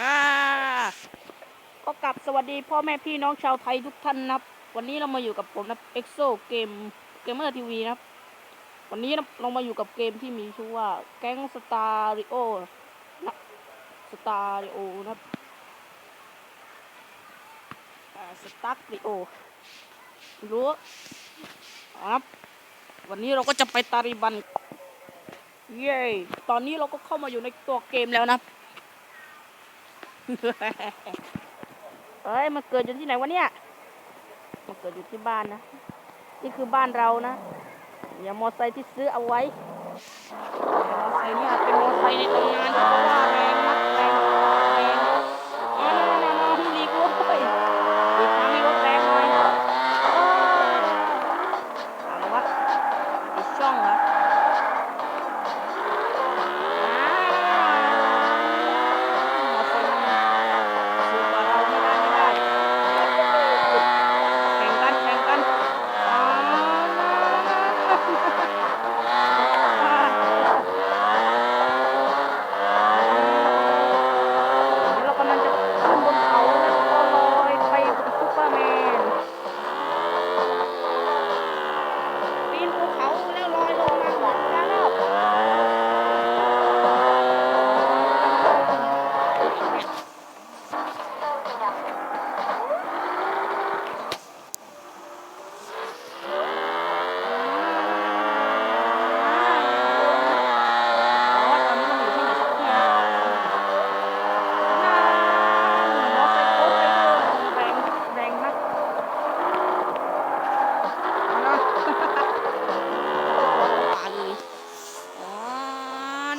อ่าก็กลับสวัสดีพ่อแม่พี่น้องชาวไทยทุกท่านนะครับ วันนี้เรามาอยู่กับผมนะเอ็กโซเกมเกมเมอร์ทีวีนะครับ วันนี้นะเรามาอยู่กับเกมที่มีชื่อว่าแก๊งสตาริโอนะสตาริโอนะครับสตาร์ริโอรู้ครับ วันนี้เราก็จะไปตาริบัน เย้ ตอนนี้เราก็เข้ามาอยู่ในตัวเกมแล้วนะ เอ้ยมันเกิดอยู่ที่ไหนวะเนี่ยมันเกิดอยู่ที่บ้านนะ นี่คือบ้านเรานะอย่ามอไซค์ที่ซื้อเอาไว้มอไซค์เนี่ยเป็นมอไซค์ในตำนานที่เขาว่าแรงมากแรงแรงอ๋อนั่นนั่นนั่นลีกด้วยลีกทางให้รถแรงหน่อยอ้าวอะไรวะอีกช่องเหรอ มอไซค์มันสูงกว่าเราไม่ได้ไม่ได้แข่งกันแข่งกันอ่าเดี๋ยวเรากำลังจะขึ้นบนเขาแล้วก็ลอยไปเป็นซูเปอร์แมนปีนภูเขาแล้วลอยลงมาหมดแล้ว แต่ว่าตอนนี้เราอยู่ที่ไหนสักที่น่ามอไซค์โคตรไปเลยแรงแรงมากเอานะป่าเลยอ๋อ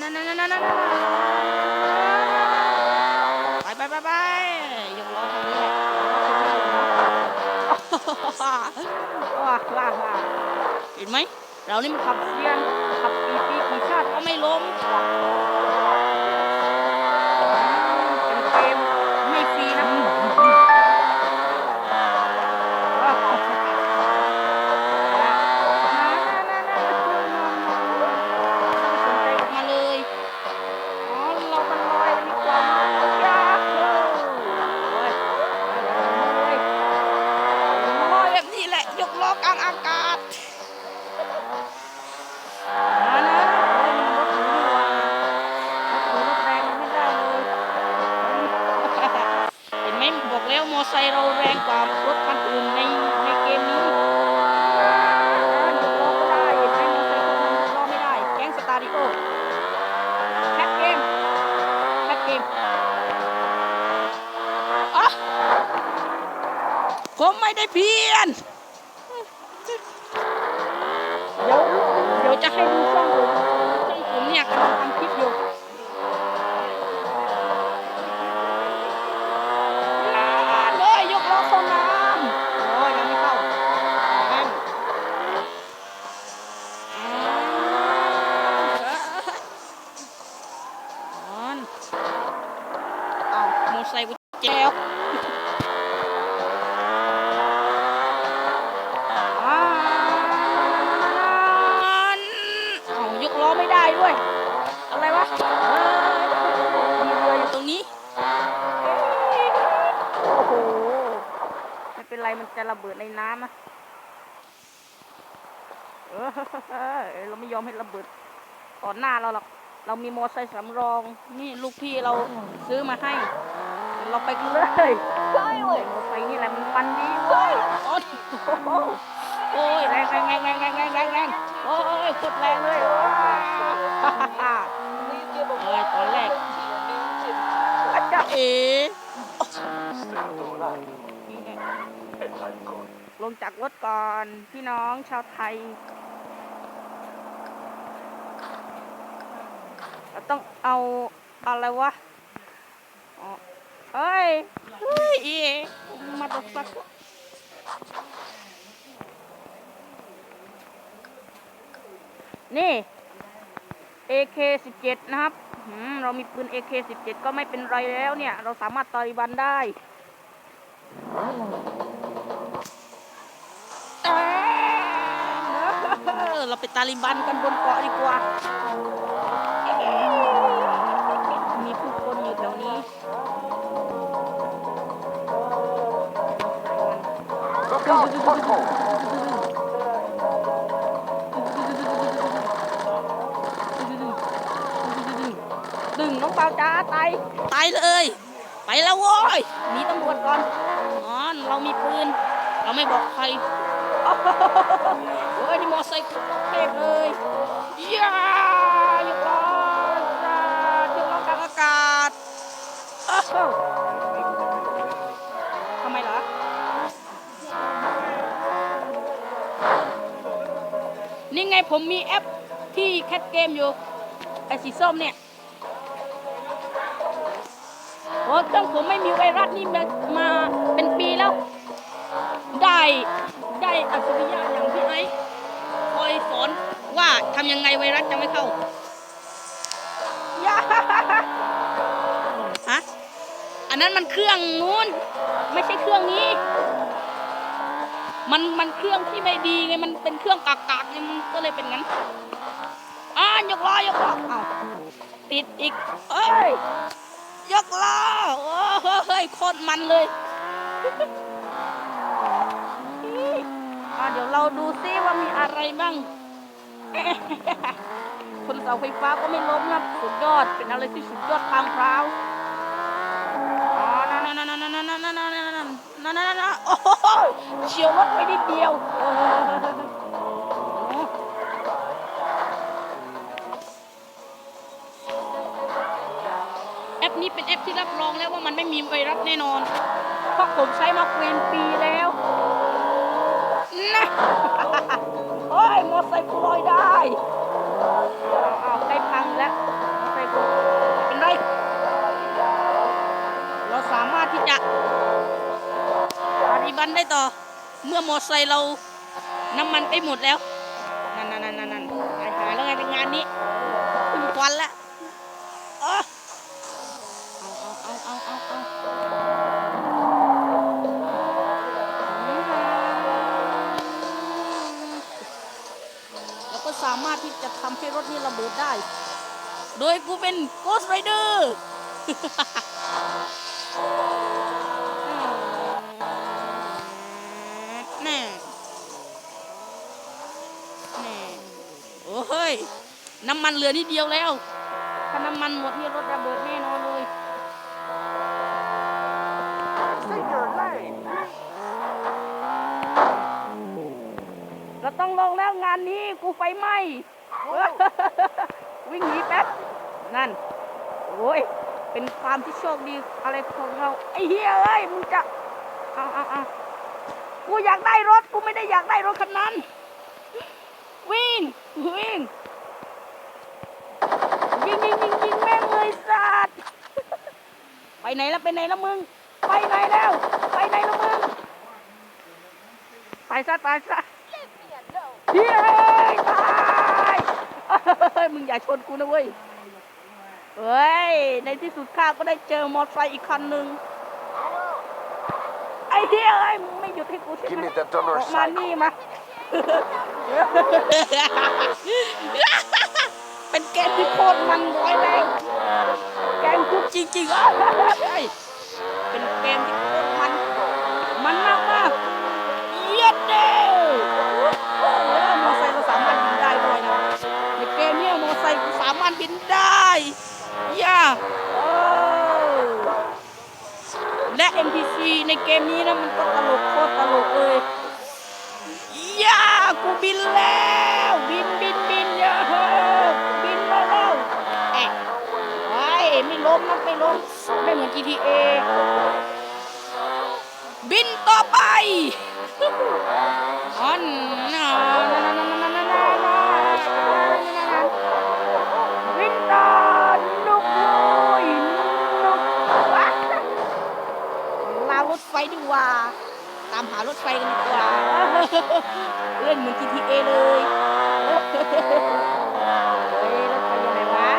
นั่นนั่นนั่นนั่นนั่นไปไปไปไปยกล้อทางนี้แหละ ว้าว้าว้าเห็นไหม เรานี่มันขับเซียนขับปีปีกี่ชาติก็ไม่ล้ม แล้วมอไซค์เราแรงกว่ารถคันอื่นในในเกมนี้ผมไม่ได้เพี้ยน เดี๋ยว เดี๋ยวจะให้ดู เว้ยอะไรวะมีเรืออยู่ตรงนี้โอ้โหไม่เป็นไรมันจะระเบิดในน้ำนะเออเราไม่ยอมให้ระเบิดต่อหน้าเราหรอกเรามีมอไซค์สำรอง นี่ลูกพี่เราซื้อมาให้ เราไปกันเลยใช่เว้ยมไซค์นี่แหละมันปันดีเว้ยโอ้ยแรงแรงแรงแรงแรงแรง อ้ยโคตรแรงเลยว้าวเอ้ยตอนแรกอาจารย์เอลงจากรถก่อนพี่น้องชาวไทย เราต้องเอาอะไรวะอ๋อเอ้ย เฮ้ยอีมาตกสัก นี่ AK17 นะครับเรามีปืน AK17 ก็ไม่เป็นไรแล้วเนี่ย เราสามารถตาริบันได้เราไปตาลิบันกันบนเกาะดีกว่า มีผู้คนอยู่แถวนี้ก็เข้ ดึงน้องเปล่าจ้าตายตายเลย ไปแล้วโว้ยหนีตำรวจก่อนอ๋อเรามีปืน เราไม่บอกใครโอ้ยนี่มอไซค์เทพเลยย่าอยู่ก่อนจ้าถึงเรากลางอากาศอ้าวทำไมเหรอนี่ไงผมมีแอปที่แคทเกมอยู่ไอ้สีส้มเนี่ย โอ้เครื่องผมไม่มีไวรัสนี่มามาเป็นปีแล้ว ได้ได้อัจฉริยะอย่างพี่ไอ้คอยสอนว่าทำยังไงไวรัสจะไม่เข้าย่าฮะอันนั้นมันเครื่องนู้น ไม่ใช่เครื่องนี้ มันมันเครื่องที่ไม่ดีไงมันเป็นเครื่องกากๆไงมันก็เลยเป็นงั้นอ่ายกล้อยกล้ออ้าวติดอีกเอ้ย ยกล้อ โอ้เฮ้ยโคตรมันเลยเดี๋ยวเราดูซิว่ามีอะไรบ้าง คนเสาไฟฟ้าก็ไม่ล้มนะสุดยอด เป็นอะไรที่สุดยอดทางพร้าวอ๋อนั่นนั่นนั่นนั่นนั่นนั่นนั่นนั่นนั่นนั่นนั่นนั่นโอ้โหเฉียวรถไปนิดเดียว ที่รับรองแล้วว่ามันไม่มีไวรัสแน่นอน เพราะผมใช้มาเป็นปีแล้วนะโอ้ยมอไซค์กูลอยได้เอาเอาใกล้พังแล้วมอไซค์กูเป็นไร เราสามารถที่จะปฏิบัติได้ต่อ เมื่อมอไซค์เราน้ำมันไปหมดแล้ว นั่นนั่นนั่นนั่นหายหายแล้วไงเป็นงานนี้ขึ้น ทำให้รถนี้ระเบิดได้ โดยกูเป็น Ghost Rider แน่แน่โอ้ย น้ำมันเหลือนิดเดียวแล้ว ถ้าน้ำมันหมดนี่รถระเบิดแน่นอนเลย เราต้องลงแล้วงานนี้กูไฟไหม้ วิ่งหนีแป๊บ นั่น โอ้ย เป็นความที่โชคดีอะไรของเรา ไอ้เฮียเอ้ย มึงจะ เอาเอาเอากูอยากได้รถ กูไม่ได้อยากได้รถคันนั้น วิ่ง วิ่ง ยิงยิงยิงยิงแม่งเลยสัตว์ ไปไหนแล้วไปไหนแล้วมึง ไปไหนแล้ว ไปไหนแล้วมึง ไปซะตายซะเฮ้ยตายเฮ้ยมึงอย่าชนกูนะเว้ยเฮ้ย ในที่สุดข้าก็ได้เจอมอเตอร์ไซค์อีกคันหนึ่งไอ้เหี้ยเอ้ยมึงไม่หยุดให้กูใช่ Give ไหม me the dollar อกมา sign. นี่มา เป็นเกมที่โคตรมันร้อยแรงแกงคุกจริงๆเอ้ยเป็นเกมที่โคตรมัน มันมากมากๆเย็ดเด้โอ้โหมอไซค์เราสามารถบินได้ด้วยนะในเกมเนี้ยมอไซค์กูสามารถบินได้ย่าโอ้และ NPC ในเกมนี้นะมันก็ตลกโคตรตลกเลยย่ากูบินแล้ว บินบินบินเยอะบินแล้วแอะไอ้ไม่ล้มนะไม่ล้มไม่เหมือน GTA บินต่อไปอันนา ว่า ตามหารถไฟกันดีกว่า เล่นเหมือน GTA เลยเฮ้ยรถไฟยังไงวะ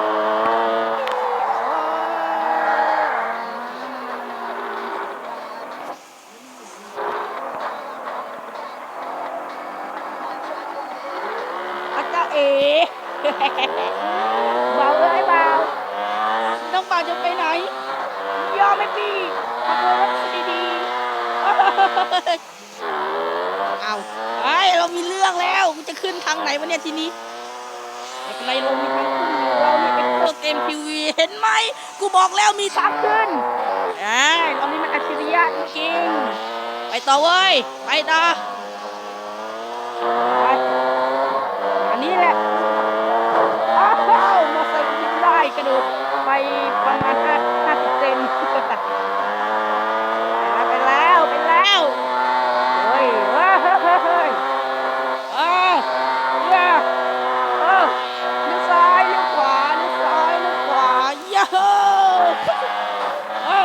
อาจารย์เอ๋ เบาเอ้ยเบาน้องเบาจะไปไหน ยอมไหมพี่ขับรถดีๆ เอาไอ้เรามีเรื่องแล้วกูจะขึ้นทางไหนวะเนี่ยทีนี้ไม่เป็นไรเรามีทางขึ้นเรานี่เป็นโปรเกมทีวีเห็นไหมกูบอกแล้วมีทางขึ้นไอ้ยเรานี่มันอัจฉริยะจริงๆไปต่อเว้ยไปต่ออันนี้แหละอ้าวมอเตอร์ไซค์วิ่งได้กระโดดไปประมาณห้าห้าสิบเซน ไปแล้วไปแล้วเฮ้ยเฮ้ยเฮ้ยเฮ้ยเอ้าเย้เอ้าเลี้ยวซ้ายเลี้ยวขวาเลี้ยวซ้ายเลี้ยวขวาเย้เอ้า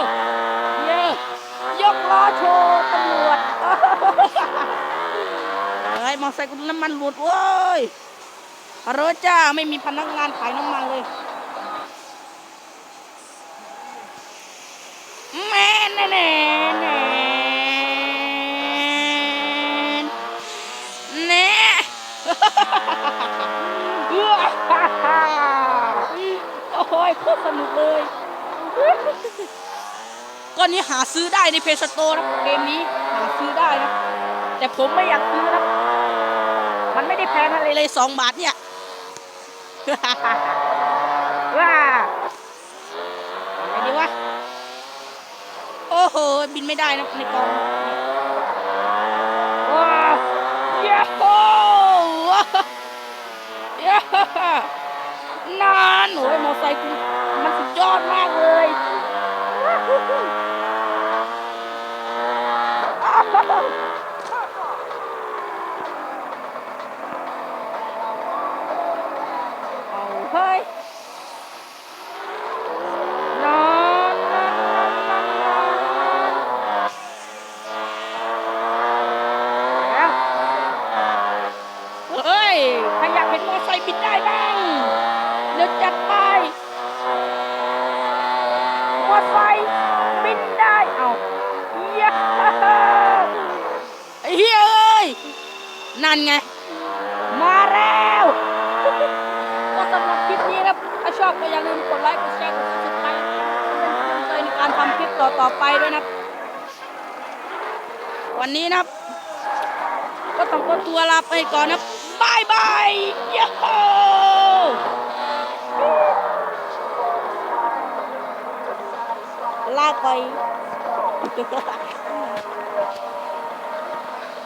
เย้ยกล้อโชว์ตำรวจเฮ้ย มอไซค์กูน้ำมันหลุดเว้ยฮัลโหลจ้าไม่มีพนักงานขายน้ำมันเลยแม่แน่แน่แน่แน่โอ้ยโคตรสนุกเลยก้อนนี้หาซื้อได้ในเพจสโตร์นะเกมนี้หาซื้อได้นะแต่ผมไม่อยากซื้อนะ มันไม่ได้แพงอะไรเลยสองบาทเนี่ยว้าอะไรดีวะ โอ้โห บินไม่ได้นะในกองว้าวเย้โหว้าวเย้นานโอ้ยมอไซค์กูมันสุดยอดมากเลยเอาเฮ้ยนอนนอนนอนนอนนอนแล้วเฮ้ยใครอยากเห็นมอไซค์บินได้บ้างเดี๋ยวจัดไป มอไซค์บินได้ เอาเย้ไอ้เฮ้ยเอ้ยันไง มาแล้วก็สำหรับคลิปนี้นะถ้าชอบก็อย่าลืมกดไลค์ กดแชร์ กดติดตามเป็นกำลังใจในการทำคลิปต่อๆไปด้วยนะวันนี้นะครับ ก็ต้องขอตัวลาไปก่อนนะบายบายยาฮูลาไป